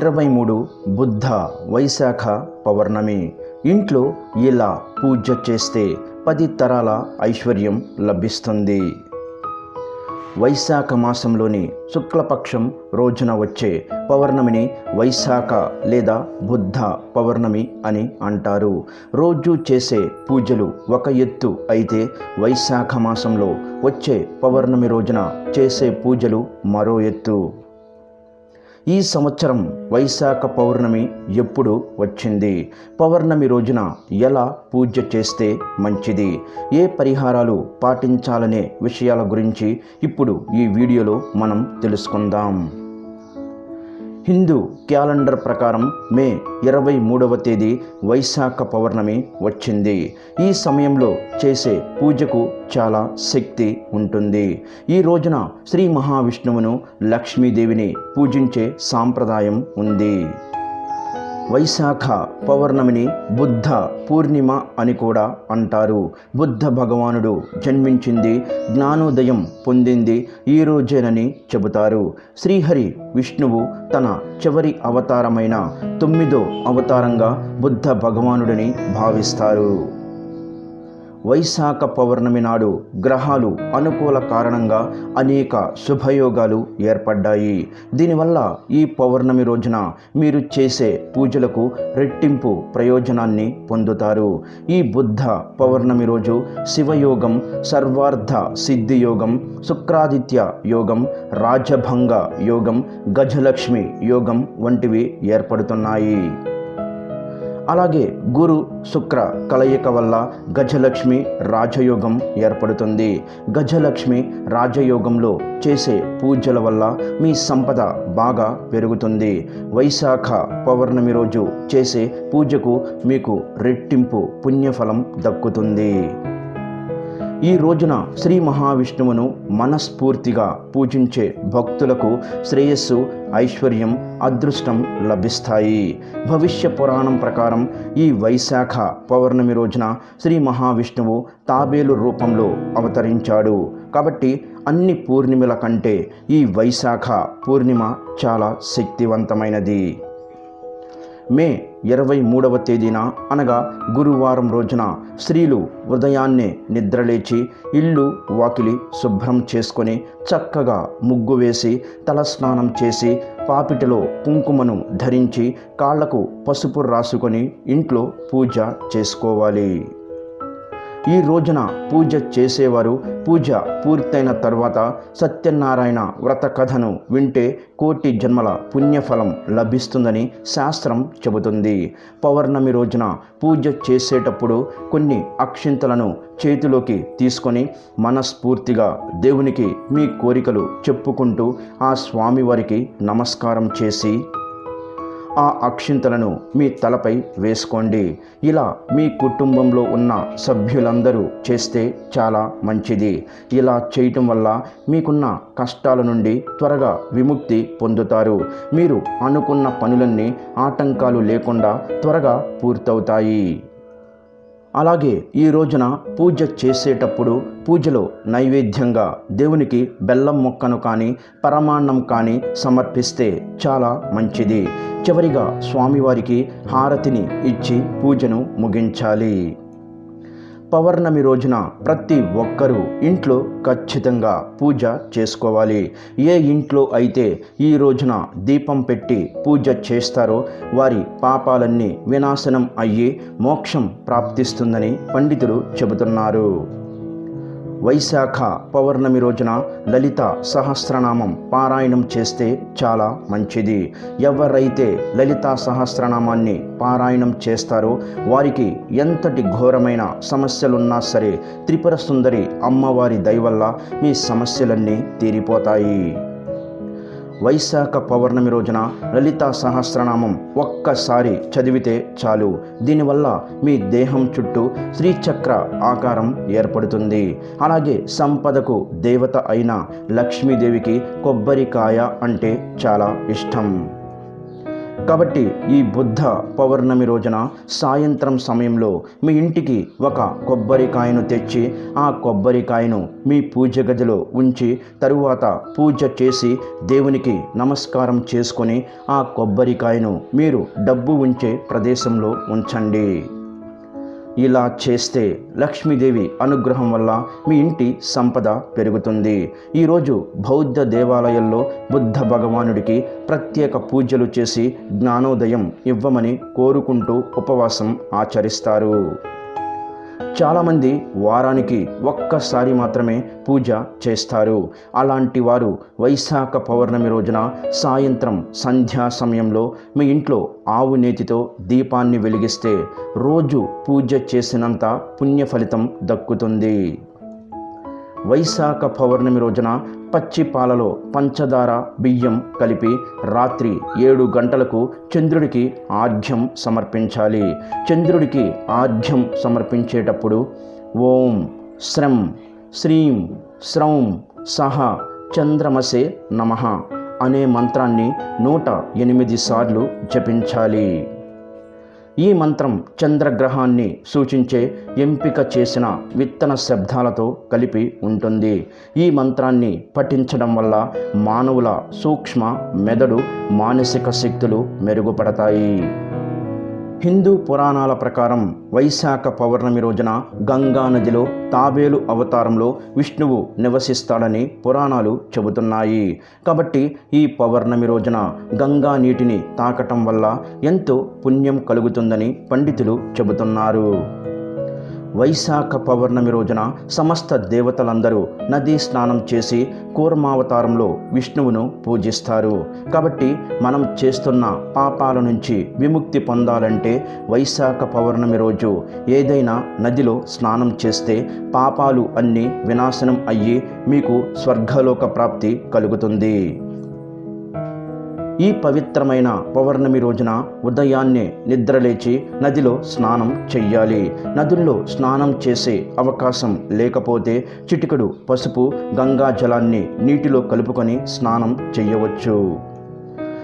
ఇరవై మూడు బుద్ధ వైశాఖ పౌర్ణమి. ఇంట్లో ఇలా పూజ చేస్తే పది తరాల ఐశ్వర్యం లభిస్తుంది. వైశాఖ మాసంలోని శుక్లపక్షం రోజున వచ్చే పౌర్ణమిని వైశాఖ లేదా బుద్ధ పౌర్ణమి అని అంటారు. రోజు చేసే పూజలు ఒక ఎత్తు అయితే వైశాఖ మాసంలో వచ్చే పౌర్ణమి రోజున చేసే పూజలు మరో ఎత్తు. ఈ సంవత్సరం వైశాఖ పౌర్ణమి ఎప్పుడు వచ్చింది? పౌర్ణమి రోజున ఎలా పూజ చేస్తే మంచిది? ఏ పరిహారాలు పాటించాలనే విషయాల గురించి ఇప్పుడు ఈ వీడియోలో మనం తెలుసుకుందాం. హిందూ క్యాలెండర్ ప్రకారం మే ఇరవై మూడవ తేదీ వైశాఖ పౌర్ణమి వచ్చింది. ఈ సమయంలో చేసే పూజకు చాలా శక్తి ఉంటుంది. ఈ రోజున శ్రీ మహావిష్ణువును లక్ష్మీదేవిని పూజించే సాంప్రదాయం ఉంది. వైశాఖ పౌర్ణమిని బుద్ధ పూర్ణిమ అని కూడా అంటారు. బుద్ధ భగవానుడు జన్మించింది జ్ఞానోదయం పొందింది ఈ రోజేనని చెబుతారు. శ్రీహరి విష్ణువు తన చివరి అవతారమైన తొమ్మిదో అవతారంగా బుద్ధ భగవానుడిని భావిస్తారు. వైశాఖ పౌర్ణమి నాడు గ్రహాలు అనుకూల కారణంగా అనేక శుభయోగాలు ఏర్పడ్డాయి. దీనివల్ల ఈ పౌర్ణమి రోజున మీరు చేసే పూజలకు రెట్టింపు ప్రయోజనాన్ని పొందుతారు. ఈ బుద్ధ పౌర్ణమి రోజు శివయోగం సర్వార్థ సిద్ధి యోగం శుక్రాదిత్య యోగం రాజభంగ యోగం గజలక్ష్మి యోగం వంటివి ఏర్పడుతున్నాయి. అలాగే గురు శుక్ర కలయిక వల్ల గజలక్ష్మి రాజయోగం ఏర్పడుతుంది. గజలక్ష్మి రాజయోగంలో చేసే పూజల వల్ల మీ సంపద బాగా పెరుగుతుంది. వైశాఖ పౌర్ణమి రోజు చేసే పూజకు మీకు రెట్టింపు పుణ్యఫలం దక్కుతుంది. ఈ రోజున శ్రీ మహావిష్ణువును మనస్ఫూర్తిగా పూజించే భక్తులకు శ్రేయస్సు ఐశ్వర్యం అదృష్టం లభిస్తాయి. భవిష్య పురాణం ప్రకారం ఈ వైశాఖ పౌర్ణమి రోజున శ్రీ మహావిష్ణువు తాబేలు రూపంలో అవతరించాడు. కాబట్టి అన్ని పూర్ణిమల కంటే ఈ వైశాఖ పూర్ణిమ చాలా శక్తివంతమైనది. మే ఇరవై మూడవ తేదీన అనగా గురువారం రోజున స్త్రీలు ఉదయాన్నే నిద్రలేచి ఇల్లు వాకిలి శుభ్రం చేసుకొని చక్కగా ముగ్గు వేసి తలస్నానం చేసి పాపిటిలో కుంకుమను ధరించి కాళ్ళకు పసుపు రాసుకొని ఇంట్లో పూజ చేసుకోవాలి. ఈ రోజున పూజ చేసేవారు పూజ పూర్తయిన తర్వాత సత్యనారాయణ వ్రత కథను వింటే కోటి జన్మల పుణ్యఫలం లభిస్తుందని శాస్త్రం చెబుతుంది. పౌర్ణమి రోజున పూజ చేసేటప్పుడు కొన్ని అక్షింతలను చేతిలోకి తీసుకొని మనస్ఫూర్తిగా దేవునికి మీ కోరికలు చెప్పుకుంటూ ఆ స్వామివారికి నమస్కారం చేసి ఆ అక్షింతలను మీ తలపై వేసుకోండి. ఇలా మీ కుటుంబంలో ఉన్న సభ్యులందరూ చేస్తే చాలా మంచిది. ఇలా చేయటం వల్ల మీకున్న కష్టాల నుండి త్వరగా విముక్తి పొందుతారు. మీరు అనుకున్న పనులన్నీ ఆటంకాలు లేకుండా త్వరగా పూర్తవుతాయి. అలాగే ఈ రోజున పూజ చేసేటప్పుడు పూజలో నైవేద్యంగా దేవునికి బెల్లం మొక్కను కానీ పరమాన్నం కానీ సమర్పిస్తే చాలా మంచిది. చివరిగా స్వామివారికి హారతిని ఇచ్చి పూజను ముగించాలి. పౌర్ణమి రోజున ప్రతి ఒక్కరూ ఇంట్లో ఖచ్చితంగా పూజ చేసుకోవాలి. ఏ ఇంట్లో అయితే ఈ రోజున దీపం పెట్టి పూజ చేస్తారో వారి పాపాలన్నీ వినాశనం అయ్యి మోక్షం ప్రాప్తిస్తుందని పండితులు చెబుతున్నారు. వైశాఖ పౌర్ణమి రోజున లలిత సహస్రనామం పారాయణం చేస్తే చాలా మంచిది. ఎవరైతే లలిత సహస్రనామాన్ని పారాయణం చేస్తారో వారికి ఎంతటి ఘోరమైన సమస్యలున్నా సరే త్రిపుర సుందరి అమ్మవారి దయవల్ల మీ సమస్యలన్నీ తీరిపోతాయి. వైశాఖ పౌర్ణమి రోజున లలితా సహస్రనామం ఒక్కసారి చదివితే చాలు. దీనివల్ల మీ దేహం చుట్టూ శ్రీచక్ర ఆకారం ఏర్పడుతుంది. అలాగే సంపదకు దేవత అయిన లక్ష్మీదేవికి కొబ్బరికాయ అంటే చాలా ఇష్టం. కాబట్టి ఈ బుద్ధ పౌర్ణమి రోజున సాయంత్రం సమయంలో మీ ఇంటికి ఒక కొబ్బరికాయను తెచ్చి ఆ కొబ్బరికాయను మీ పూజ గదిలో ఉంచి తరువాత పూజ చేసి దేవునికి నమస్కారం చేసుకొని ఆ కొబ్బరికాయను మీరు డబ్బు ఉంచే ప్రదేశంలో ఉంచండి. ఇలా చేస్తే లక్ష్మీదేవి అనుగ్రహం వల్ల మీ ఇంటి సంపద పెరుగుతుంది. ఈరోజు బౌద్ధ దేవాలయాల్లో బుద్ధ భగవానుడికి ప్రత్యేక పూజలు చేసి జ్ఞానోదయం ఇవ్వమని కోరుకుంటూ ఉపవాసం ఆచరిస్తారు. చాలామంది వారానికి ఒక్కసారి మాత్రమే పూజ చేస్తారు. అలాంటి వారు వైశాఖ పౌర్ణమి రోజున సాయంత్రం సంధ్యా సమయంలో మీ ఇంట్లో ఆవు నేతితో దీపాన్ని వెలిగిస్తే రోజు పూజ చేసినంత పుణ్య ఫలితం దక్కుతుంది. వైశాఖ పౌర్ణమి రోజున పచ్చి పాలలో పంచదార బియ్యం కలిపి రాత్రి ఏడు గంటలకు చంద్రుడికి ఆర్ఘ్యం సమర్పించాలి. చంద్రుడికి ఆర్ఘ్యం సమర్పించేటప్పుడు ఓం శ్రం శ్రీం శ్రౌం సహ చంద్రమసే నమః అనే మంత్రాన్ని నూట ఎనిమిది సార్లు జపించాలి. ఈ మంత్రం చంద్రగ్రహాన్ని సూచించే ఎంపిక చేసిన విత్తన శబ్దాలతో కలిపి ఉంటుంది. ఈ మంత్రాన్ని పఠించడం వల్ల మానవుల సూక్ష్మ మెదడు మానసిక శక్తులు మెరుగుపడతాయి. హిందూ పురాణాల ప్రకారం వైశాఖ పౌర్ణమి రోజున గంగా నదిలో తాబేలు అవతారంలో విష్ణువు నివసిస్తాడని పురాణాలు చెబుతున్నాయి. కాబట్టి ఈ పౌర్ణమి రోజున గంగా నీటిని తాకటం వల్ల ఎంతో పుణ్యం కలుగుతుందని పండితులు చెబుతున్నారు. వైశాఖ పౌర్ణమి రోజున సమస్త దేవతలందరూ నదీ స్నానం చేసి కూర్మావతారంలో విష్ణువును పూజిస్తారు. కాబట్టి మనం చేస్తున్న పాపాల నుంచి విముక్తి పొందాలంటే వైశాఖ పౌర్ణమి రోజు ఏదైనా నదిలో స్నానం చేస్తే పాపాలు అన్నీ వినాశనం అయ్యి మీకు స్వర్గలోక ప్రాప్తి కలుగుతుంది. ఈ పవిత్రమైన పౌర్ణమి రోజున ఉదయాన్నే నిద్రలేచి నదిలో స్నానం చెయ్యాలి. నదుల్లో స్నానం చేసే అవకాశం లేకపోతే చిటికడు పసుపు గంగా జలాన్ని నీటిలో కలుపుకొని స్నానం చెయ్యవచ్చు.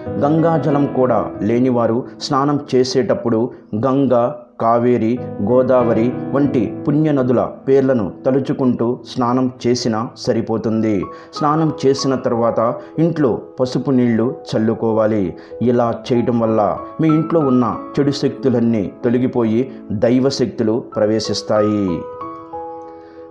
గంగాజలం కూడా లేనివారు స్నానం చేసేటప్పుడు గంగా కావేరి గోదావరి వంటి పుణ్యనదుల పేర్లను తలుచుకుంటూ స్నానం చేసినా సరిపోతుంది. స్నానం చేసిన తర్వాత ఇంట్లో పసుపు నీళ్ళు చల్లుకోవాలి. ఇలా చేయటం వల్ల మీ ఇంట్లో ఉన్న చెడు శక్తులన్నీ తొలగిపోయి దైవ శక్తులు ప్రవేశిస్తాయి.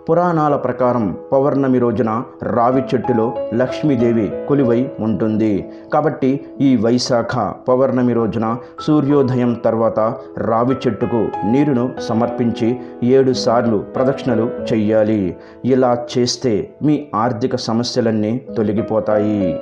పురాణాల ప్రకారం పౌర్ణమి రోజున రావి చెట్టులో లక్ష్మీదేవి కొలువై ఉంటుంది. కాబట్టి ఈ వైశాఖ పౌర్ణమి రోజున సూర్యోదయం తర్వాత రావి చెట్టుకు నీరును సమర్పించి ఏడు సార్లు ప్రదక్షిణలు చెయ్యాలి. ఇలా చేస్తే మీ ఆర్థిక సమస్యలన్నీ తొలగిపోతాయి.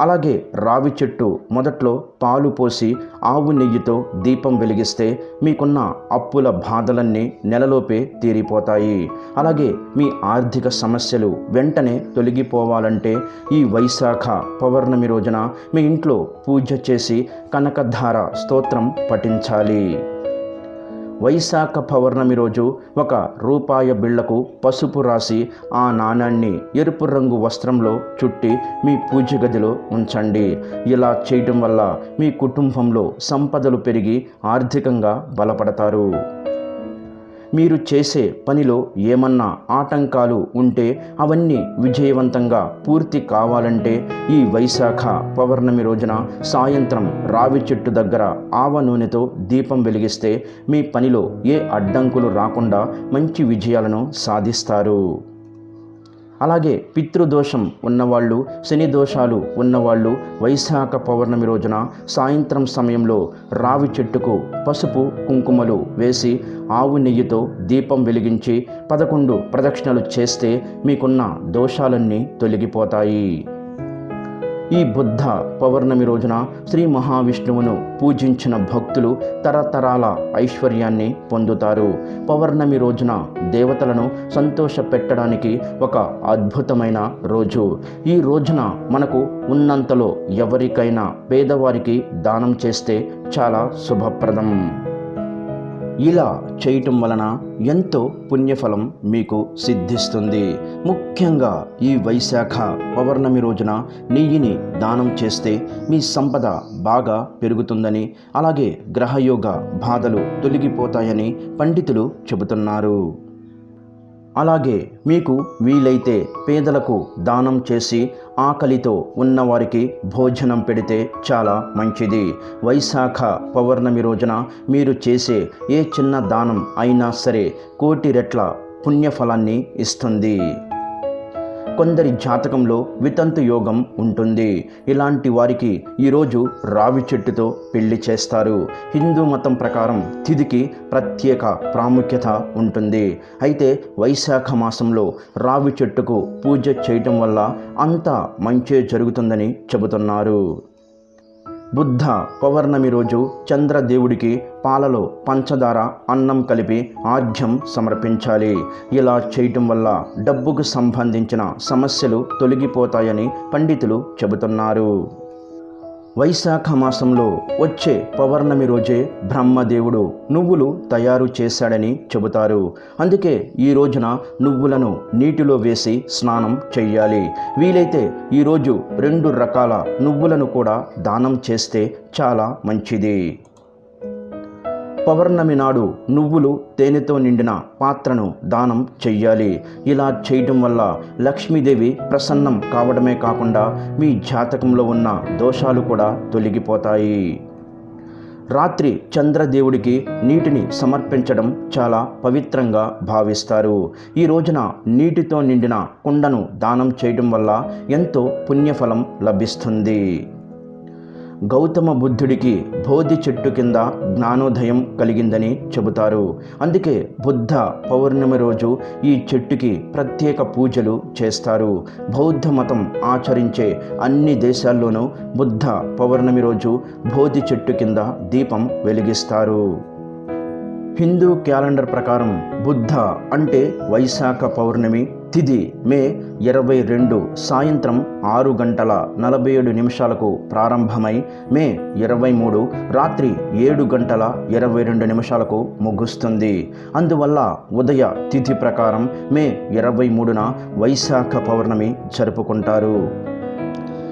అలాగే రావి చెట్టు మొదట్లో పాలు పోసి ఆవు నెయ్యితో దీపం వెలిగిస్తే మీకున్న అప్పుల బాధలన్నీ నెలలోపే తీరిపోతాయి. అలాగే మీ ఆర్థిక సమస్యలు వెంటనే తొలగిపోవాలంటే ఈ వైశాఖ పౌర్ణమి రోజున మీ ఇంట్లో పూజ చేసి కనకధార స్తోత్రం పఠించాలి. వైశాఖ పౌర్ణమి రోజు ఒక రూపాయ బిళ్ళకు పసుపు రాసి ఆ నాణాన్ని ఎరుపు రంగు వస్త్రంలో చుట్టి మీ పూజ గదిలో ఉంచండి. ఇలా చేయటం వల్ల మీ కుటుంబంలో సంపదలు పెరిగి ఆర్థికంగా బలపడతారు. మీరు చేసే పనిలో ఏమన్నా ఆటంకాలు ఉంటే అవన్నీ విజయవంతంగా పూర్తి కావాలంటే ఈ వైశాఖ పౌర్ణమి రోజున సాయంత్రం రావి చెట్టు దగ్గర ఆవ నూనెతో దీపం వెలిగిస్తే మీ పనిలో ఏ అడ్డంకులు రాకుండా మంచి విజయాలను సాధిస్తారు. అలాగే పితృదోషం ఉన్నవాళ్ళు శని దోషాలు ఉన్నవాళ్ళు వైశాఖ పౌర్ణమి రోజున సాయంత్రం సమయంలో రావి చెట్టుకు పసుపు కుంకుమలు వేసి ఆవు నెయ్యితో దీపం వెలిగించి పదకొండు ప్రదక్షిణలు చేస్తే మీకున్న దోషాలన్నీ తొలగిపోతాయి. ఈ బుద్ధ పౌర్ణమి రోజున శ్రీ మహావిష్ణువును పూజించిన భక్తులు తరతరాల ఐశ్వర్యాన్ని పొందుతారు. పౌర్ణమి రోజున దేవతలను సంతోష పెట్టడానికి ఒక అద్భుతమైన రోజు. ఈ రోజున మనకు ఉన్నంతలో ఎవరికైనా పేదవారికి దానం చేస్తే చాలా శుభప్రదం. ఇలా చేయటం వలన ఎంతో పుణ్యఫలం మీకు సిద్ధిస్తుంది. ముఖ్యంగా ఈ వైశాఖ పౌర్ణమి రోజున నెయ్యిని దానం చేస్తే మీ సంపద బాగా పెరుగుతుందని అలాగే గ్రహయోగ బాధలు తొలగిపోతాయని పండితులు చెబుతున్నారు. అలాగే మీకు వీలైతే పేదలకు దానం చేసి ఆకలితో ఉన్నవారికి భోజనం పెడితే చాలా మంచిది. వైశాఖ పౌర్ణమి రోజున మీరు చేసే ఏ చిన్న దానం అయినా సరే కోటి రెట్ల పుణ్యఫలాన్ని ఇస్తుంది. కొందరి జాతకంలో వితంతు యోగం ఉంటుంది. ఇలాంటి వారికి ఈరోజు రావి చెట్టుతో పెళ్ళి చేస్తారు. హిందూ మతం ప్రకారం తిథికి ప్రత్యేక ప్రాముఖ్యత ఉంటుంది. అయితే వైశాఖ మాసంలో రావి చెట్టుకు పూజ చేయటం వల్ల అంత మంచే జరుగుతుందని చెబుతున్నారు. బుద్ధ పౌర్ణమి రోజు చంద్రదేవుడికి పాలలో పంచదార అన్నం కలిపి ఆజ్యం సమర్పించాలి. ఇలా చేయటం వల్ల డబ్బుకు సంబంధించిన సమస్యలు తొలగిపోతాయని పండితులు చెబుతున్నారు. వైశాఖ మాసంలో వచ్చే పౌర్ణమి రోజే బ్రహ్మదేవుడు నువ్వులు తయారు చేశాడని చెబుతారు. అందుకే ఈ రోజున నువ్వులను నీటిలో వేసి స్నానం చెయ్యాలి. వీలైతే ఈరోజు రెండు రకాల నువ్వులను కూడా దానం చేస్తే చాలా మంచిది. పౌర్ణమి నాడు నువ్వులు తేనెతో నిండిన పాత్రను దానం చెయ్యాలి. ఇలా చేయటం వల్ల లక్ష్మీదేవి ప్రసన్నం కావడమే కాకుండా మీ జాతకంలో ఉన్న దోషాలు కూడా తొలగిపోతాయి. రాత్రి చంద్రదేవుడికి నీటిని సమర్పించడం చాలా పవిత్రంగా భావిస్తారు. ఈ రోజున నీటితో నిండిన కుండను దానం చేయడం వల్ల ఎంతో పుణ్యఫలం లభిస్తుంది. గౌతమ బుద్ధుడికి బోధి చెట్టు కింద జ్ఞానోదయం కలిగిందని చెబుతారు. అందుకే బుద్ధ పౌర్ణమి రోజు ఈ చెట్టుకి ప్రత్యేక పూజలు చేస్తారు. బౌద్ధ మతం ఆచరించే అన్ని దేశాల్లోనూ బుద్ధ పౌర్ణమి రోజు బోధి చెట్టు కింద దీపం వెలిగిస్తారు. హిందూ క్యాలెండర్ ప్రకారం బుద్ధ అంటే వైశాఖ పౌర్ణమి తిథి మే ఇరవై రెండు సాయంత్రం ఆరు గంటల నలభై ఏడు నిమిషాలకు ప్రారంభమై మే ఇరవై మూడు రాత్రి ఏడు గంటల ఇరవై రెండు నిమిషాలకు ముగుస్తుంది. అందువల్ల ఉదయ తిథి ప్రకారం మే ఇరవై మూడున వైశాఖ పౌర్ణమి జరుపుకుంటారు.